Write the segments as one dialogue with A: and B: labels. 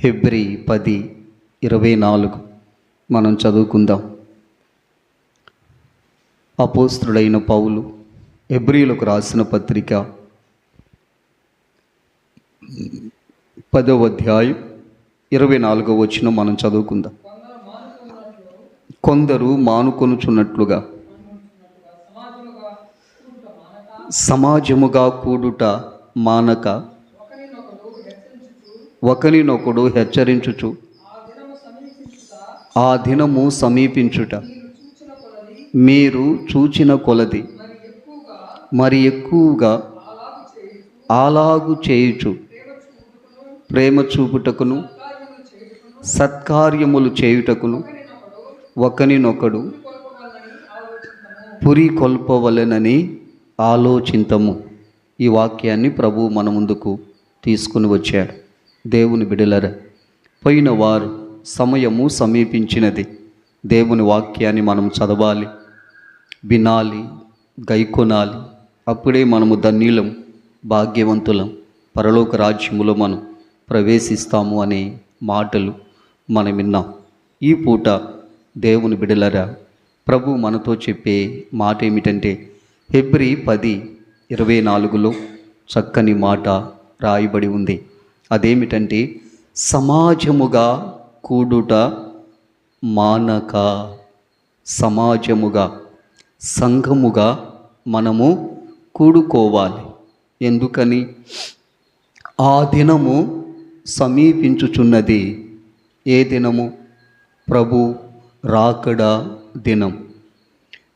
A: హెబ్రి పది ఇరవై నాలుగు. మనం చదువుకుందాం. అపోస్తుడైన పౌలు హెబ్రిలకు రాసిన పత్రిక పదవ అధ్యాయం ఇరవై నాలుగో వచ్చిన మనం చదువుకుందాం. కొందరు మానుకొనుచున్నట్లుగా సమాజముగా కూడుట మానక ఒకరినొకడు హెచ్చరించుచు. ఆ దినము సమీపించుట. మీరు చూచిన కొలది. మరి ఎక్కువగా అలాగు చేయుచు. ప్రేమ చూపుటకును సత్కార్యములు చేయుటకును ఒకనినొకడు పురి కొల్పవలెనని ఆలోచింతము. ఈ వాక్యాన్ని ప్రభు మన ముందుకు తీసుకుని వచ్చాడు. దేవుని బిడలర. పోయిన వారు సమయము సమీపించినది. దేవుని వాక్యాన్ని మనం చదవాలి. వినాలి గైకొనాలి. అప్పుడే మనము ధన్యులం భాగ్యవంతులం పరలోక రాజ్యములో మనం ప్రవేశిస్తాము అనే మాటలు మనం విన్నాం. ఈ పూట దేవుని బిడలరా ప్రభు మనతో చెప్పే మాట ఏమిటంటే ఫిబ్రి పది ఇరవై నాలుగులో చక్కని మాట రాయబడి ఉంది. అదేమిటంటే సమాజముగా కూడుట మానక. సమాజముగా సంఘముగా మనము కూడుకోవాలి. ఎందుకని? ఆ దినము సమీపించుచున్నది. ఏ దినము? ప్రభు రాకడ దినం.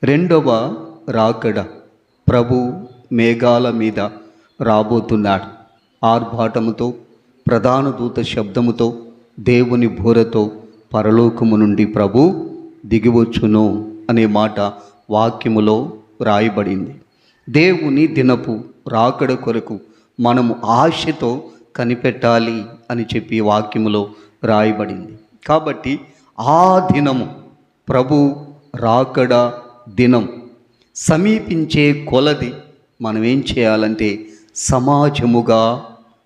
A: రెండవ రాకడ ప్రభు మేఘాల మీద రాబోతున్నాడు. ఆర్భాటముతో ప్రధాన దూత శబ్దముతో దేవుని బోరతో పరలోకము నుండి ప్రభు దిగివచ్చును అనే మాట వాక్యములో రాయబడింది దేవుని దినపు రాకడ కొరకు మనము ఆశతో కనిపెట్టాలి అని చెప్పి వాక్యములో రాయబడింది కాబట్టి ఆ దినము ప్రభు రాకడ దినం సమీపించే కొలది మనం ఏం చేయాలంటే సమాజముగా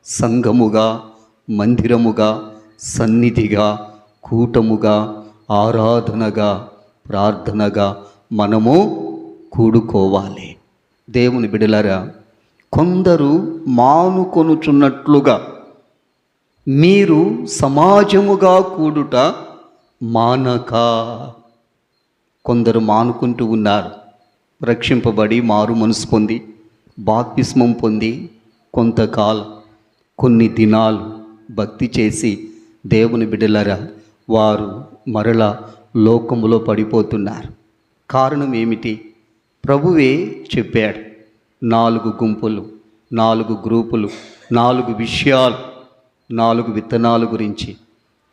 A: సంఘముగా మందిరముగా సన్నిధిగా కూటముగా ఆరాధనగా ప్రార్థనగా మనము కూడుకోవాలి. దేవుని బిడలరా కొందరు మానుకొనుచున్నట్లుగా మీరు సమాజముగా కూడుట మానక. కొందరు మానుకుంటూ ఉన్నారు రక్షింపబడి మారు మనసు పొంది బాప్తిస్మం పొంది కొంతకాలం కొన్ని దినాలు భక్తి చేసి దేవుని బిడలరా వారు మరల లోకములో పడిపోతున్నారు. కారణం ఏమిటి? ప్రభువే చెప్పాడు. నాలుగు గుంపులు నాలుగు గ్రూపులు నాలుగు విషయాలు నాలుగు విత్తనాల గురించి.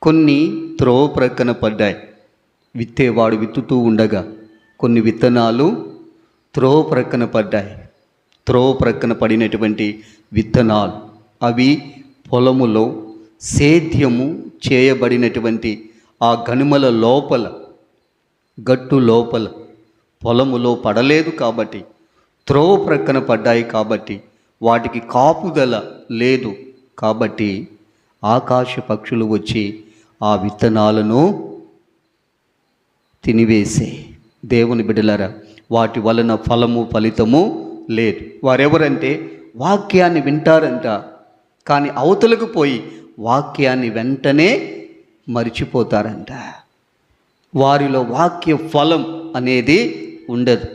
A: కొన్ని త్రోవ ప్రక్కన పడ్డాయి. విత్తేవాడు విత్తుతూ ఉండగా కొన్ని విత్తనాలు త్రోవ ప్రక్కన పడ్డాయి. త్రోవ ప్రక్కన పడినటువంటి విత్తనాలు అవి పొలములో సేద్యము చేయబడినటువంటి ఆ గనుమల లోపల గట్టు లోపల. పొలములో పడలేదు కాబట్టి త్రోవ ప్రక్కన పడ్డాయి కాబట్టి వాటికి కాపుదల లేదు కాబట్టి ఆకాశ పక్షులు వచ్చి ఆ విత్తనాలను తినివేసే. దేవుని బిడలరా వాటి వలన ఫలము ఫలితము లేదు. వారెవరంటే వాక్యాన్ని వింటారంట. కానీ అవతలకు పోయి వాక్యాన్ని వెంటనే మరిచిపోతారంట. వారిలో వాక్య ఫలం అనేది ఉండదు.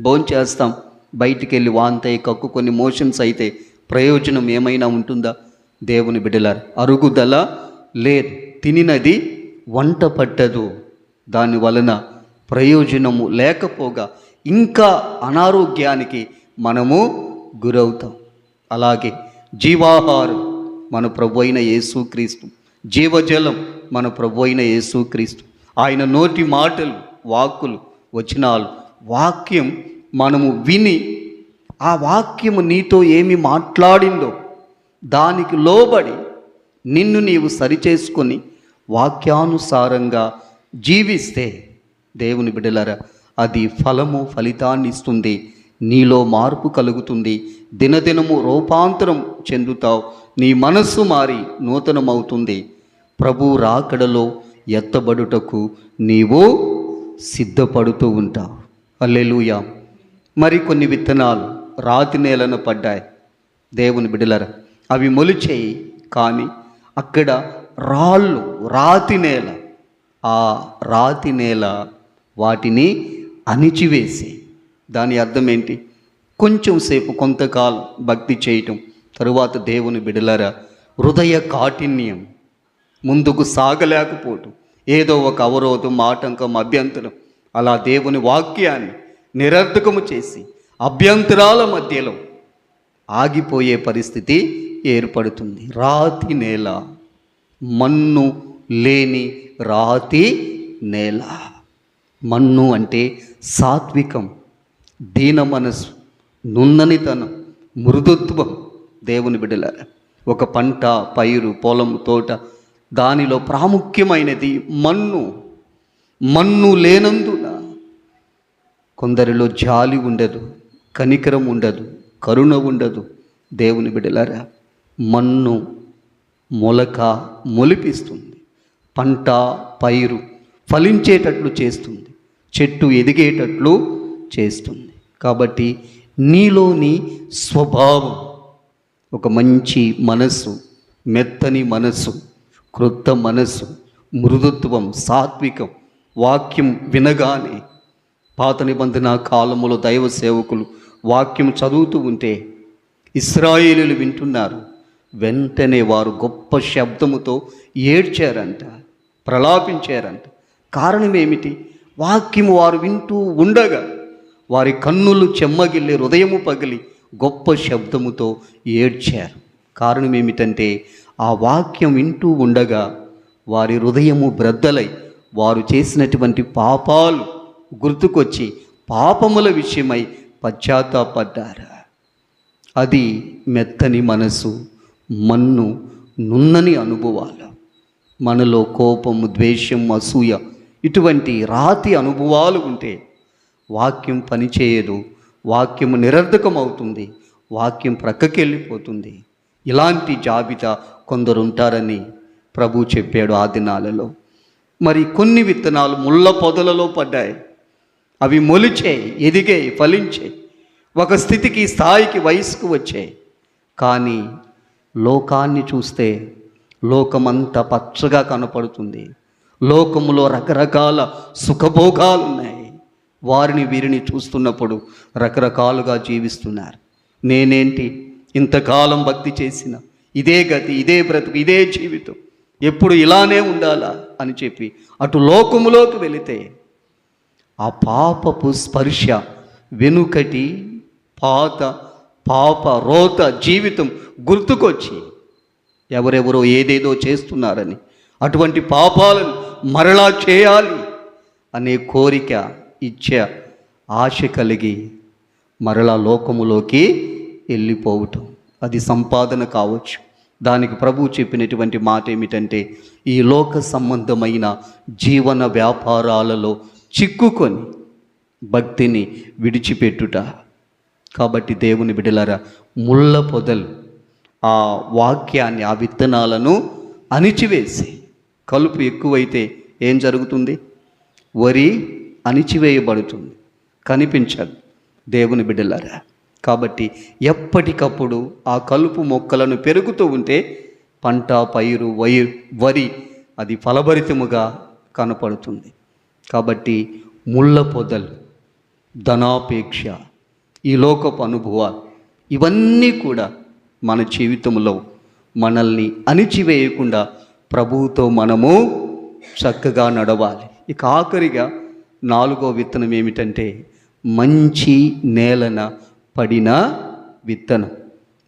A: భోంచేస్తాం బయటికి వెళ్ళి వాంతై కక్కు కొన్ని మోషన్స్ అయితే ప్రయోజనం ఏమైనా ఉంటుందా? దేవుని బిడ్డలారు అరుగుదల లేదు. తినినది వంట పట్టదు. దాని వలన ప్రయోజనము లేకపోగా ఇంకా అనారోగ్యానికి మనము గురవుతాం. అలాగే జీవాహారం మన ప్రభు అయిన యేసుక్రీస్తు జీవజలం మన ప్రభు అయిన యేసుక్రీస్తు ఆయన నోటి మాటలు వాక్కులు వచనాలు వాక్యం మనము విని ఆ వాక్యము నీతో ఏమి మాట్లాడిందో దానికి లోబడి నిన్ను నీవు సరిచేసుకొని వాక్యానుసారంగా జీవిస్తే దేవుని బిడలరా అది ఫలము ఫలితాన్ని ఇస్తుంది. నీలో మార్పు కలుగుతుంది. దినదినము రూపాంతరం చెందుతావు. నీ మనస్సు మారి నూతనమవుతుంది. ప్రభు రాకడలో ఎత్తబడుటకు నీవు సిద్ధపడుతూ ఉంటావు. అల్లెలుయా మరి కొన్ని విత్తనాలు రాతి నేలన పడ్డాయి. దేవుని బిడలర అవి మొలిచేయి కానీ అక్కడ రాళ్ళు రాతి నేల ఆ రాతి నేల వాటిని అణిచివేసి దాని అర్థం ఏంటి? కొంచెం సేపు కొంతకాలం భక్తి చేయటం తరువాత దేవుని బిడలరా హృదయ కాఠిన్యం ముందుకు సాగలేకపోవటం ఏదో ఒక అవరోధం ఆటంకం అభ్యంతరం అలా దేవుని వాక్యాన్ని నిరర్ధకము చేసి అభ్యంతరాల మధ్యలో ఆగిపోయే పరిస్థితి ఏర్పడుతుంది. రాతి నేల మన్ను లేని రాతి నేల. మన్ను అంటే సాత్వికం. దీన మనసు నున్ననితనం మృదుత్వం దేవుని బిడ్డలారా. ఒక పంట పైరు పొలం తోట దానిలో ప్రాముఖ్యమైనది మన్ను. మన్ను లేనందున కొందరిలో జాలి ఉండదు కనికరం ఉండదు కరుణ ఉండదు దేవుని బిడలారా మన్ను మొలక మొలిపిస్తుంది పంట పైరు ఫలించేటట్లు చేస్తుంది చెట్టు ఎదిగేటట్లు చేస్తుంది. కాబట్టి నీలోని స్వభావం ఒక మంచి మనస్సు మెత్తని మనస్సు క్రొత్త మనస్సు మృదుత్వం సాత్వికం వాక్యం వినగానే పాత నిబంధన కాలములో దైవ సేవకులు వాక్యం చదువుతూ ఉంటే ఇస్రాయేలీలు వింటున్నారు. వెంటనే వారు గొప్ప శబ్దముతో ఏడ్చారంట ప్రలాపించారంట. కారణం ఏమిటి? వాక్యము వారు వింటూ ఉండగా వారి కన్నులు చెమ్మగిల్లి హృదయము పగిలి గొప్ప శబ్దముతో ఏడ్చారు. కారణం ఏమిటంటే ఆ వాక్యం వింటూ ఉండగా వారి హృదయము బ్రద్దలై వారు చేసినటువంటి పాపాలు గుర్తుకొచ్చి పాపముల విషయమై పశ్చాత్తాపడ్డారు. అది మెత్తని మనసు మన్ను నున్నని అనుభవాలు. మనలో కోపము ద్వేషం అసూయ ఇటువంటి రాతి అనుభవాలు ఉంటే వాక్యం పనిచేయదు. వాక్యం నిరర్ధకం అవుతుంది వాక్యం ప్రక్కకెళ్ళిపోతుంది ఇలాంటి జాబితా కొందరు ఉంటారని ప్రభు చెప్పాడు ఆ దినాలలో. మరి కొన్ని విత్తనాలు ముళ్ళ పొదలలో పడ్డాయి. అవి మొలిచాయి ఎదిగాయి ఫలించాయి. ఒక స్థితికి స్థాయికి వయసుకు వచ్చాయి. కానీ లోకాన్ని చూస్తే లోకమంతా పచ్చగా కనపడుతుంది. లోకములో రకరకాల సుఖభోగాలు ఉన్నాయి వారిని వీరిని చూస్తున్నప్పుడు రకరకాలుగా జీవిస్తున్నారు. నేనేంటి? ఇంతకాలం భక్తి చేసిన ఇదే గతి ఇదే బ్రతుకు ఇదే జీవితం. ఎప్పుడు ఇలానే ఉండాలా అని చెప్పి అటు లోకములోకి వెళితే ఆ పాపపు స్పర్శ వెనుకటి పాత పాప రోత జీవితం గుర్తుకొచ్చి ఎవరెవరో ఏదేదో చేస్తున్నారని అటువంటి పాపాలను మరలా చేయాలి అనే కోరిక ఇచ్చే ఆశ కలిగి మరలా లోకములోకి వెళ్ళిపోవటం. అది సంపాదన కావచ్చు. దానికి ప్రభు చెప్పినటువంటి మాట ఏమిటంటే ఈ లోక సంబంధమైన జీవన వ్యాపారాలలో చిక్కుకొని భక్తిని విడిచిపెట్టుట. కాబట్టి దేవుని బిడలరా ముళ్ళ పొదలు ఆ వాక్యాన్ని ఆ విత్తనాలను అణిచివేసి కలుపు ఎక్కువైతే ఏం జరుగుతుంది? వరి అణిచివేయబడుతుంది. కనిపించదు. దేవుని బిడ్డలారా కాబట్టి ఎప్పటికప్పుడు ఆ కలుపు మొక్కలను పెరుగుతూ ఉంటే పంట పైరు వయి వరి అది ఫలభరితముగా కనపడుతుంది. కాబట్టి ముళ్ళ పొదలు ధనాపేక్ష ఈ లోకపు అనుభవాలు ఇవన్నీ కూడా మన జీవితంలో మనల్ని అణిచివేయకుండా ప్రభువుతో మనము చక్కగా నడవాలి. ఇక ఆఖరిగా నాలుగో విత్తనం ఏమిటంటే మంచి నేలన పడిన విత్తనం.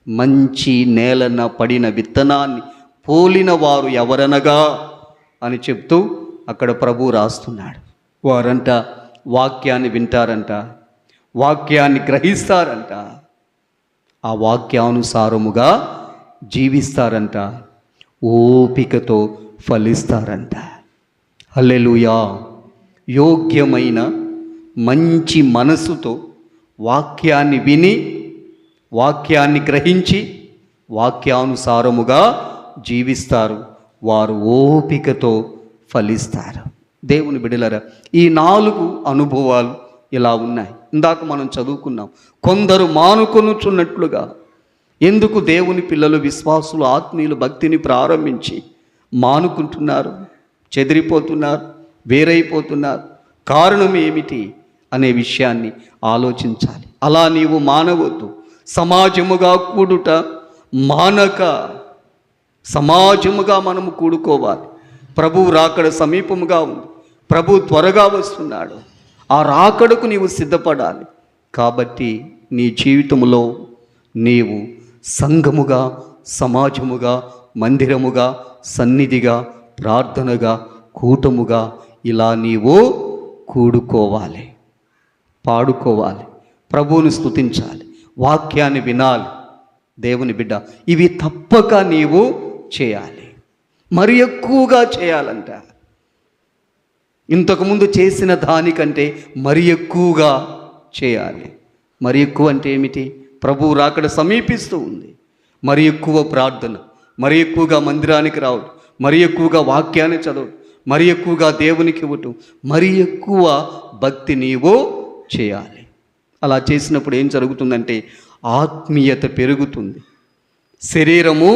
A: మంచి నేలన పడిన విత్తనాన్ని పోలిన వారు ఎవరనగా? అని చెప్తూ అక్కడ ప్రభు రాస్తున్నాడు. వారంట వాక్యాన్ని వింటారంట వాక్యాన్ని గ్రహిస్తారంట. ఆ వాక్యానుసారముగా జీవిస్తారంట ఓపికతో ఫలిస్తారంట. హల్లెలూయా! యోగ్యమైన మంచి మనసుతో వాక్యాన్ని విని వాక్యాన్ని గ్రహించి వాక్యానుసారముగా జీవిస్తారు. వారు ఓపికతో ఫలిస్తారు. దేవుని బిడలరా ఈ నాలుగు అనుభవాలు ఇలా ఉన్నాయి. ఇందాక మనం చదువుకున్నాం కొందరు మానుకొనుచున్నట్లుగా ఎందుకు దేవుని పిల్లలు విశ్వాసులు ఆత్మీయులు భక్తిని ప్రారంభించి మానుకుంటున్నారు చెదిరిపోతున్నారు? వేరైపోతున్నారు. కారణం ఏమిటి? అనే విషయాన్ని ఆలోచించాలి. అలా నీవు మానవద్దు. సమాజముగా కూడుట మానక. సమాజముగా మనము కూడుకోవాలి. ప్రభు రాకడ సమీపముగా ఉంది. ప్రభు త్వరగా వస్తున్నాడు. ఆ రాకడకు నీవు సిద్ధపడాలి. కాబట్టి నీ జీవితంలో నీవు సంఘముగా సమాజముగా మందిరముగా సన్నిధిగా ప్రార్థనగా కూటముగా ఇలా నీవు కూడుకోవాలి పాడుకోవాలి ప్రభువుని స్తుతించాలి వాక్యాన్ని వినాలి. దేవుని బిడ్డ ఇవి తప్పక నీవు చేయాలి. మరి ఎక్కువగా చేయాలంట. ఇంతకుముందు చేసిన దానికంటే మరి ఎక్కువగా చేయాలి. మరి ఎక్కువ అంటే ఏమిటి? ప్రభువు రాకడ సమీపిస్తూ ఉంది. మరి ఎక్కువ ప్రార్థన మరి ఎక్కువగా మందిరానికి రావడం మరి ఎక్కువగా వాక్యాన్ని చదవడం మరి ఎక్కువగా దేవునికి ఇవ్వటం. మరి ఎక్కువ భక్తి నీవు చేయాలి. అలా చేసినప్పుడు ఏం జరుగుతుందంటే ఆత్మీయత పెరుగుతుంది. శరీరము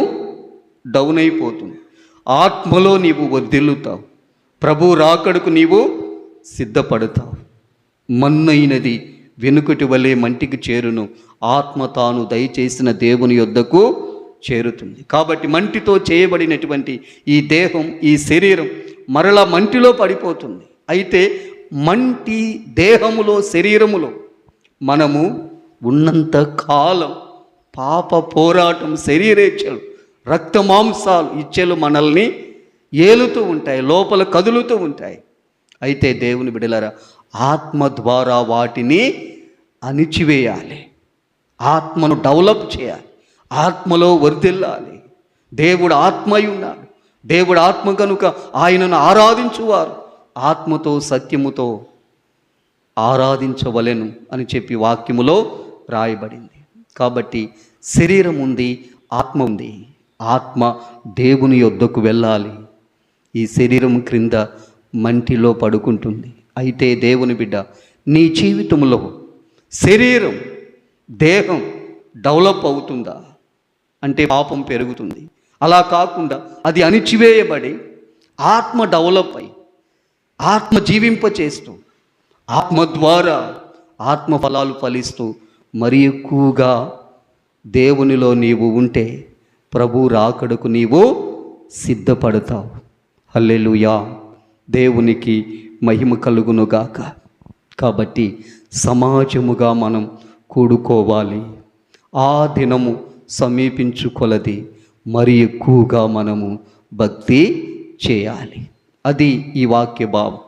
A: డౌన్ అయిపోతుంది. ఆత్మలో నీవు వర్దిల్లుతావు ప్రభు రాకడకు నీవు సిద్ధపడతావు. మన్నైనది వెనుకటి వలె మంటికి చేరును. ఆత్మ తాను దయచేసిన దేవుని యొద్దకు చేరుతుంది. కాబట్టి మంటితో చేయబడినటువంటి ఈ దేహం ఈ శరీరం మరలా మంటిలో పడిపోతుంది. అయితే మంటి దేహములో శరీరములో మనము ఉన్నంత కాలం పాప పోరాటం శరీరేచ్ఛలు రక్త మాంసాలు ఇచ్చెలు మనల్ని ఏలుతూ ఉంటాయి లోపల కదులుతూ ఉంటాయి. అయితే దేవుని బిడలరా ఆత్మ ద్వారా వాటిని అణిచివేయాలి. ఆత్మను డెవలప్ చేయాలి. ఆత్మలో వర్దిల్లాలి దేవుడు ఆత్మయున్నాడు. దేవుడు ఆత్మ కనుక ఆయనను ఆరాధించువారు. ఆత్మతో సత్యముతో ఆరాధించవలెను అని చెప్పి వాక్యములో రాయబడింది. కాబట్టి శరీరం ఉంది ఆత్మ ఉంది. ఆత్మ దేవుని యొద్దకు వెళ్ళాలి. ఈ శరీరం క్రింద మంటిలో పడుకుంటుంది. అయితే దేవుని బిడ్డ నీ జీవితంలో శరీరం దేహం డెవలప్ అవుతుందా? అంటే పాపం పెరుగుతుంది. అలా కాకుండా అది అణిచివేయబడి ఆత్మ డెవలప్ అయి ఆత్మ జీవింపచేస్తూ ఆత్మ ద్వారా ఆత్మ ఫలాలు ఫలిస్తూ మరి ఎక్కువగా దేవునిలో నీవు ఉంటే ప్రభు రాకడకు నీవు సిద్ధపడతావు. హల్లెలూయా. దేవునికి మహిమ కలుగునుగాక. కాబట్టి సమాజముగా మనం కూడుకోవాలి. ఆ దినము సమీపించుకొలది. మరి ఎక్కువగా మనము భక్తి చేయాలి. అది ఈ వాక్య భావం.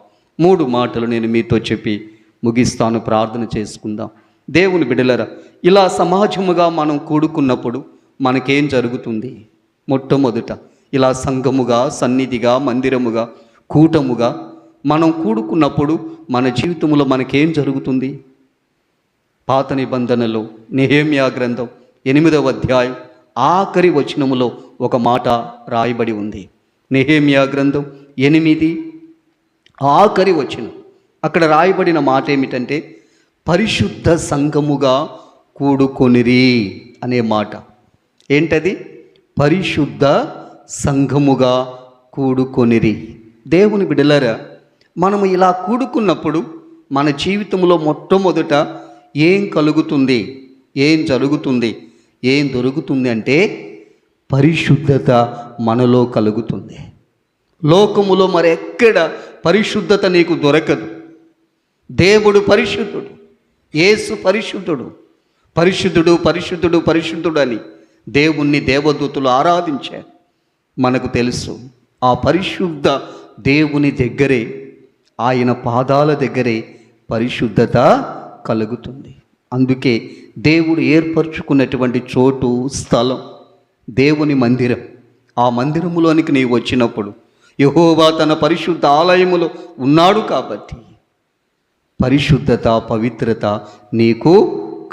A: మూడు మాటలు నేను మీతో చెప్పి ముగిస్తాను ప్రార్థన చేసుకుందాం. దేవుని బిడలరా ఇలా సమాజముగా మనం కూడుకున్నప్పుడు మనకేం జరుగుతుంది? మొట్టమొదట ఇలా సంఘముగా సన్నిధిగా మందిరముగా కూటముగా మనం కూడుకున్నప్పుడు మన జీవితంలో మనకేం జరుగుతుంది? పాత నిబంధనలో నెహేమియా గ్రంథం ఎనిమిదవ అధ్యాయం ఆఖరి వచనములో ఒక మాట రాయబడి ఉంది. నెహేమియా గ్రంథం ఎనిమిది ఆఖరి వచనం. అక్కడ రాయబడిన మాట ఏమిటంటే పరిశుద్ధ సంఘముగా కూడుకొనిరి అనే మాట. ఏంటది? పరిశుద్ధ సంఘముగా కూడుకొనిరి. దేవుని బిడలరా మనము ఇలా కూడుకున్నప్పుడు మన జీవితంలో మొట్టమొదట ఏం కలుగుతుంది? ఏం జరుగుతుంది? ఏం దొరుకుతుంది అంటే పరిశుద్ధత మనలో కలుగుతుంది. లోకములో మరెక్కడ పరిశుద్ధత నీకు దొరకదు. దేవుడు పరిశుద్ధుడు యేసు పరిశుద్ధుడు పరిశుద్ధుడు పరిశుద్ధుడు పరిశుద్ధుడు అని దేవుణ్ణి దేవదూతులు ఆరాధించారు. మనకు తెలుసు ఆ పరిశుద్ధ దేవుని దగ్గరే ఆయన పాదాల దగ్గరే పరిశుద్ధత కలుగుతుంది. అందుకే దేవుడు ఏర్పరచుకున్నటువంటి చోటు స్థలం దేవుని మందిరం. ఆ మందిరములోనికి నీవు వచ్చినప్పుడు యహోవా తన పరిశుద్ధ ఆలయములో ఉన్నాడు కాబట్టి పరిశుద్ధత పవిత్రత నీకు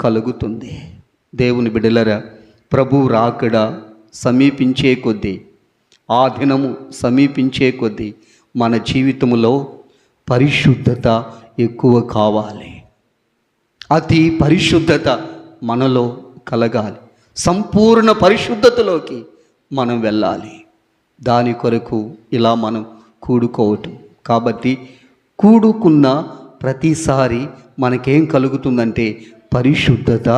A: కలుగుతుంది. దేవుని బిడలరా ప్రభు రాకడ సమీపించే కొద్దీ ఆ దినము సమీపించే కొద్దీ మన జీవితంలో పరిశుద్ధత ఎక్కువ కావాలి. అతి పరిశుద్ధత మనలో కలగాలి. సంపూర్ణ పరిశుద్ధతలోకి మనం వెళ్ళాలి. దాని కొరకు ఇలా మనం కూడుకోవటం. కాబట్టి కూడుకున్న ప్రతిసారి మనకేం కలుగుతుందంటే పరిశుద్ధత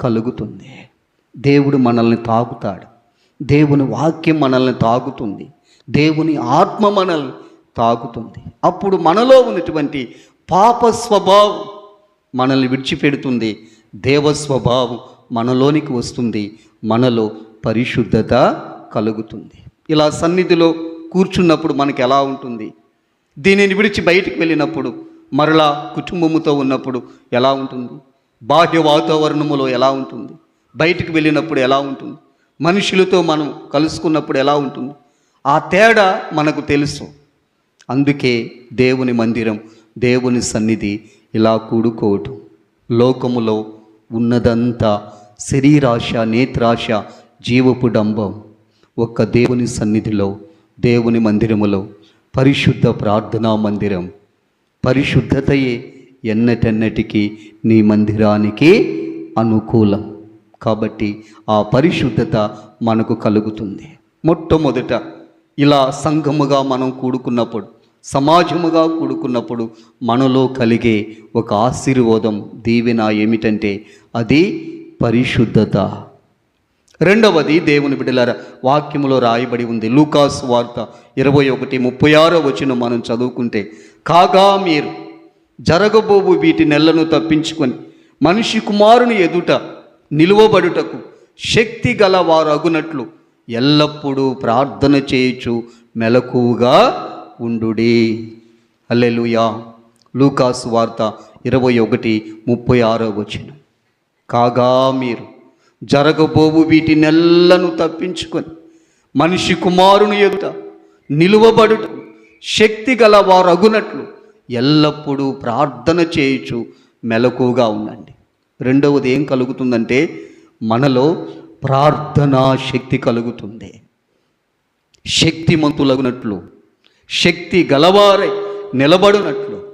A: కలుగుతుంది. దేవుడు మనల్ని తాగుతాడు దేవుని వాక్యం మనల్ని తాగుతుంది దేవుని ఆత్మ మనల్ని తాగుతుంది అప్పుడు మనలో ఉన్నటువంటి పాప స్వభావం మనల్ని విడిచిపెడుతుంది. దేవ స్వభావం మనలోనికి వస్తుంది మనలో పరిశుద్ధత కలుగుతుంది. ఇలా సన్నిధిలో కూర్చున్నప్పుడు మనకి ఎలా ఉంటుంది? దీనిని విడిచి బయటికి వెళ్ళినప్పుడు మరలా కుటుంబముతో ఉన్నప్పుడు ఎలా ఉంటుంది? బాహ్య వాతావరణములో ఎలా ఉంటుంది? బయటికి వెళ్ళినప్పుడు ఎలా ఉంటుంది? మనుషులతో మనం కలుసుకున్నప్పుడు ఎలా ఉంటుంది? ఆ తేడా మనకు తెలుసు. అందుకే దేవుని మందిరం దేవుని సన్నిధి ఇలా కూడుకోవటం. లోకములో ఉన్నదంతా శరీరాశ నేత్రాశ జీవపు డంబం ఒక్క దేవుని సన్నిధిలో దేవుని మందిరములో పరిశుద్ధ ప్రార్థనా మందిరం. పరిశుద్ధతయే ఎన్నటెన్నటికీ నీ మందిరానికి అనుకూలం. కాబట్టి ఆ పరిశుద్ధత మనకు కలుగుతుంది. మొట్టమొదట ఇలా సంఘముగా మనం కూడుకున్నప్పుడు సమాజముగా కూడుకున్నప్పుడు మనలో కలిగే ఒక ఆశీర్వాదం దీవెన ఏమిటంటే అది పరిశుద్ధత. రెండవది దేవుని బిడ్డలార వాక్యములో రాయబడి ఉంది లూకాస్ వార్త ఇరవై ఒకటి ముప్పై ఆరో వచ్చిన మనం చదువుకుంటే కాగా మీరు జరగబోవు వీటి నెలను తప్పించుకొని మనిషి కుమారుని ఎదుట నిలువబడుటకు శక్తి గల వారు అగునట్లు ఎల్లప్పుడూ ప్రార్థన చేయుచు మెలకువగా ఉండుడి. అల్లెలుయా లూకాసు వార్త ఇరవై ఒకటి ముప్పై ఆరో వచ్చిన కాగా మీరు జరగబోవు వీటి నెల్లను తప్పించుకొని మనిషి కుమారుని ఎదుట నిలువబడుట శక్తి గల వారు అగునట్లు ఎల్లప్పుడూ ప్రార్థన చేయుచు మెలకుగా ఉండండి. రెండవది ఏం కలుగుతుందంటే మనలో ప్రార్థనా శక్తి కలుగుతుంది. శక్తిమంతులగునట్లు శక్తి గలవారై నిలబడినట్లు.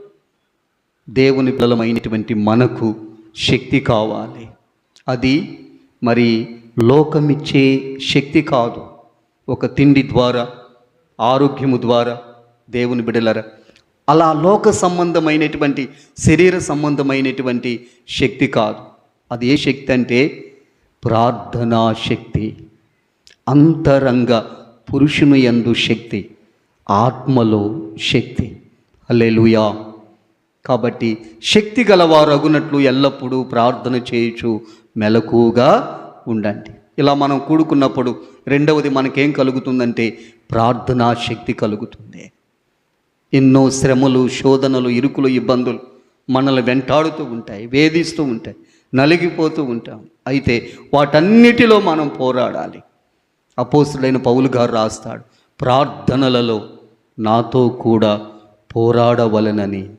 A: దేవుని బలమైనటువంటి మనకు శక్తి కావాలి. అది మరి లోకమిచ్చే శక్తి కాదు. ఒక తిండి ద్వారా ఆరోగ్యము ద్వారా దేవుని బిడలరా అలా లోక సంబంధమైనటువంటి శరీర సంబంధమైనటువంటి శక్తి కాదు. అది ఏ శక్తి అంటే ప్రార్థనా శక్తి. అంతరంగ పురుషుని ఎందు శక్తి. ఆత్మలో శక్తి. అల్లెలుయా కాబట్టి శక్తి గలవారు అగునట్లు ఎల్లప్పుడూ ప్రార్థన చేయుచు మెలకుగా ఉండండి. ఇలా మనం కూడుకున్నప్పుడు రెండవది మనకేం కలుగుతుందంటే ప్రార్థనా శక్తి కలుగుతుంది. ఎన్నో శ్రమలు శోధనలు ఇరుకులు ఇబ్బందులు మనల్ని వెంటాడుతూ ఉంటాయి వేధిస్తూ ఉంటాయి నలిగిపోతూ ఉంటాం. అయితే వాటన్నిటిలో మనం పోరాడాలి. అపోస్తుడైన పౌలు గారు రాస్తాడు ప్రార్థనలలో నాతో కూడా పోరాడవలనని.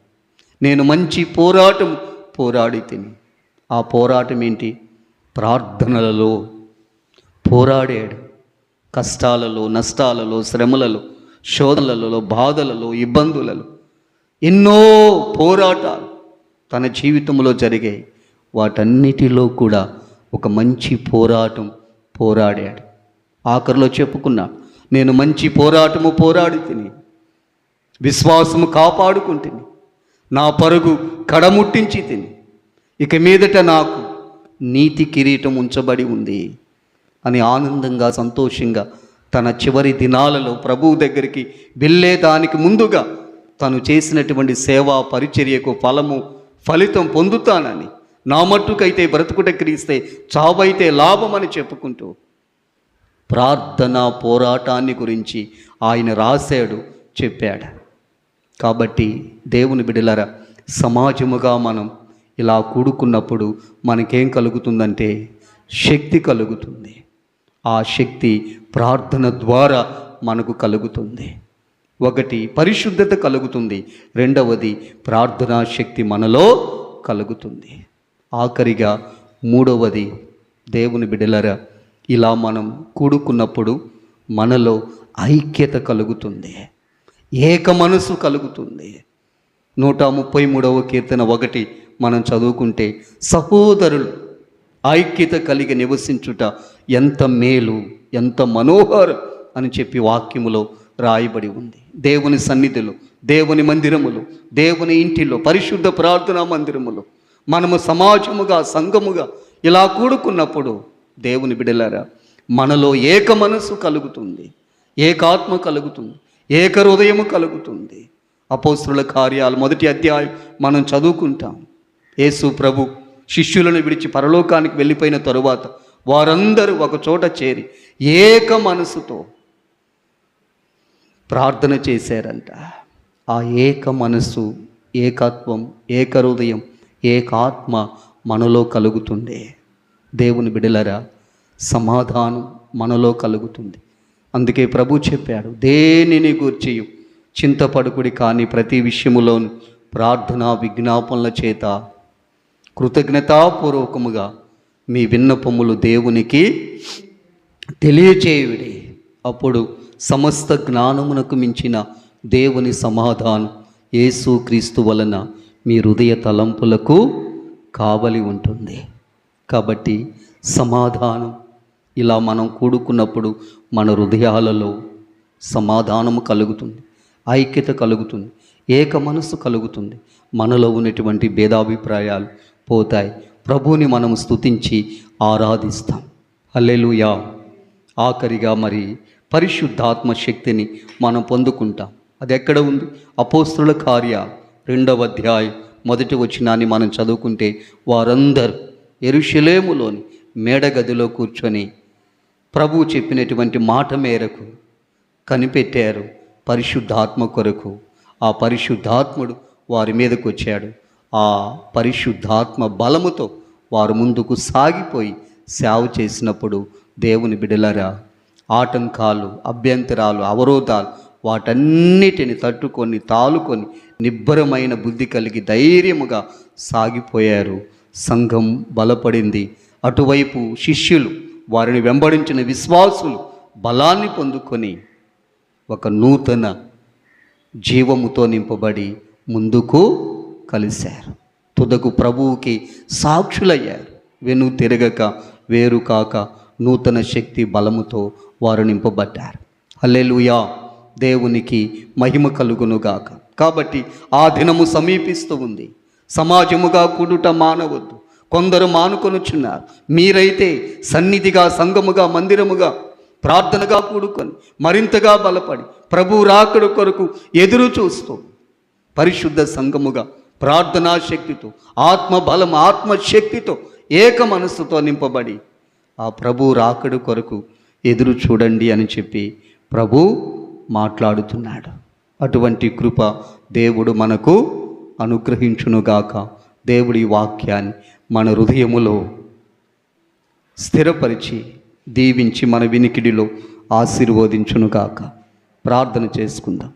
A: నేను మంచి పోరాటం పోరాడి తిని ఆ పోరాటం ఏంటి ప్రార్థనలలో పోరాడాడు. కష్టాలలో నష్టాలలో శ్రమలలో శోధనలలో బాధలలో ఇబ్బందులలో ఎన్నో పోరాటాలు తన జీవితంలో జరిగాయి. వాటన్నిటిలో కూడా ఒక మంచి పోరాటం పోరాడాడు. ఆఖరిలో చెప్పుకున్నాడు నేను మంచి పోరాటము పోరాడి తిని విశ్వాసము కాపాడుకుంటుని నా పరుగు కడముట్టించి తిని. ఇక మీదట నాకు నీతి కిరీటం ఉంచబడి ఉంది అని ఆనందంగా సంతోషంగా తన చివరి దినాలలో ప్రభువు దగ్గరికి వెళ్ళే దానికి ముందుగా తను చేసినటువంటి సేవా పరిచర్యకు ఫలము ఫలితం పొందుతానని నా మట్టుకైతే బ్రతుకుట క్రీస్తే చావైతే లాభమని చెప్పుకుంటూ ప్రార్థన పోరాటాన్ని గురించి ఆయన రాశాడు చెప్పాడు. కాబట్టి దేవుని బిడలరా సమాజముగా మనం ఇలా కూడుకున్నప్పుడు మనకేం కలుగుతుందంటే శక్తి కలుగుతుంది. ఆ శక్తి ప్రార్థన ద్వారా మనకు కలుగుతుంది. ఒకటి పరిశుద్ధత కలుగుతుంది. రెండవది ప్రార్థనా శక్తి మనలో కలుగుతుంది. ఆఖరిగా మూడవది దేవుని బిడలరా ఇలా మనం కూడుకున్నప్పుడు మనలో ఐక్యత కలుగుతుంది. ఏక మనసు కలుగుతుంది. నూట ముప్పై మూడవ కీర్తన ఒకటి మనం చదువుకుంటే సహోదరులు ఐక్యత కలిగి నివసించుట ఎంత మేలు ఎంత మనోహరం అని చెప్పి వాక్యములో రాయబడి ఉంది. దేవుని సన్నిధిలో దేవుని మందిరములు దేవుని ఇంటిలో పరిశుద్ధ ప్రార్థనా మందిరములు మనము సమాజముగా సంఘముగా ఇలా కూడుకున్నప్పుడు దేవుని బిడలారా మనలో ఏక మనసు కలుగుతుంది ఏకాత్మ కలుగుతుంది. ఏక హృదయము కలుగుతుంది. అపోస్తుల కార్యాలు మొదటి అధ్యాయం మనం చదువుకుంటాం. యేసు ప్రభు శిష్యులను విడిచి పరలోకానికి వెళ్ళిపోయిన తరువాత వారందరూ ఒక చోట చేరి ఏక మనసుతో ప్రార్థన చేశారంట. ఆ ఏక మనస్సు ఏకత్వం ఏక హృదయం ఏకాత్మ మనలో కలుగుతుంది దేవుని బిడలరా సమాధానం మనలో కలుగుతుంది. అందుకే ప్రభు చెప్పాడు దేనిని గూర్చి చింతపడుకుడి కానీ ప్రతి విషయములోను ప్రార్థన విజ్ఞాపనల చేత కృతజ్ఞతాపూర్వకముగా మీ విన్నపములు దేవునికి తెలియచేయుడి. అప్పుడు సమస్త జ్ఞానమునకు మించిన దేవుని సమాధానం యేసు క్రీస్తు వలన మీ హృదయ తలంపులకు కావలి ఉంటుంది. కాబట్టి సమాధానం ఇలా మనం కూడుకున్నప్పుడు మన హృదయాలలో సమాధానము కలుగుతుంది ఐక్యత కలుగుతుంది ఏక మనస్సు కలుగుతుంది. మనలో ఉన్నటువంటి భేదాభిప్రాయాలు పోతాయి. ప్రభువుని మనం స్తుతించి ఆరాధిస్తాం. హల్లెలూయా. ఆఖరిగా మరి పరిశుద్ధాత్మ శక్తిని మనం పొందుకుంటాం. అది ఎక్కడ ఉంది? అపోస్తుల కార్య రెండవ అధ్యాయం మొదటి వచ్చినాన్ని మనం చదువుకుంటే వారందరూ ఎరుషలేములోని మేడగదిలో కూర్చొని ప్రభువు చెప్పినటువంటి మాట మేరకు కనిపెట్టారు పరిశుద్ధాత్మ కొరకు. ఆ పరిశుద్ధాత్ముడు వారి మీదకు వచ్చాడు. ఆ పరిశుద్ధాత్మ బలముతో వారు ముందుకు సాగిపోయి సేవ చేసినప్పుడు దేవుని బిడలరా ఆటంకాలు అభ్యంతరాలు అవరోధాలు వాటన్నిటిని తట్టుకొని తాలుకొని నిబ్బరమైన బుద్ధి కలిగి ధైర్యముగా సాగిపోయారు. సంఘం బలపడింది. అటువైపు శిష్యులు వారిని వెంబడించిన విశ్వాసులు బలాన్ని పొందుకొని ఒక నూతన జీవముతో నింపబడి ముందుకు కలిశారు. తుదకు ప్రభువుకి సాక్షులయ్యారు. వెను తిరగక వేరు కాక నూతన శక్తి బలముతో వారు నింపబడ్డారు. హల్లెలూయా! దేవునికి మహిమ కలుగునుగాక. కాబట్టి ఆ దినము సమీపిస్తూ ఉంది. సమాజముగా కూడుట మానవద్దు. కొందరు మానుకొనుచున్నారు. మీరైతే సన్నిధిగా సంఘముగా మందిరముగా ప్రార్థనగా కూడుకొని మరింతగా బలపడి ప్రభు రాకడు కొరకు ఎదురు చూస్తూ పరిశుద్ధ సంఘముగా ప్రార్థనా శక్తితో ఆత్మ బలం ఆత్మశక్తితో ఏక మనస్సుతో నింపబడి ఆ ప్రభు రాకడు కొరకు ఎదురు చూడండి అని చెప్పి ప్రభు మాట్లాడుతున్నాడు. అటువంటి కృప దేవుడు మనకు అనుగ్రహించునుగాక. దేవుడి వాక్యాన్ని మన హృదయములో స్థిరపరిచి దీవించి మన వినికిడిలో ఆశీర్వదించునుగాక. ప్రార్థన చేసుకుందాం.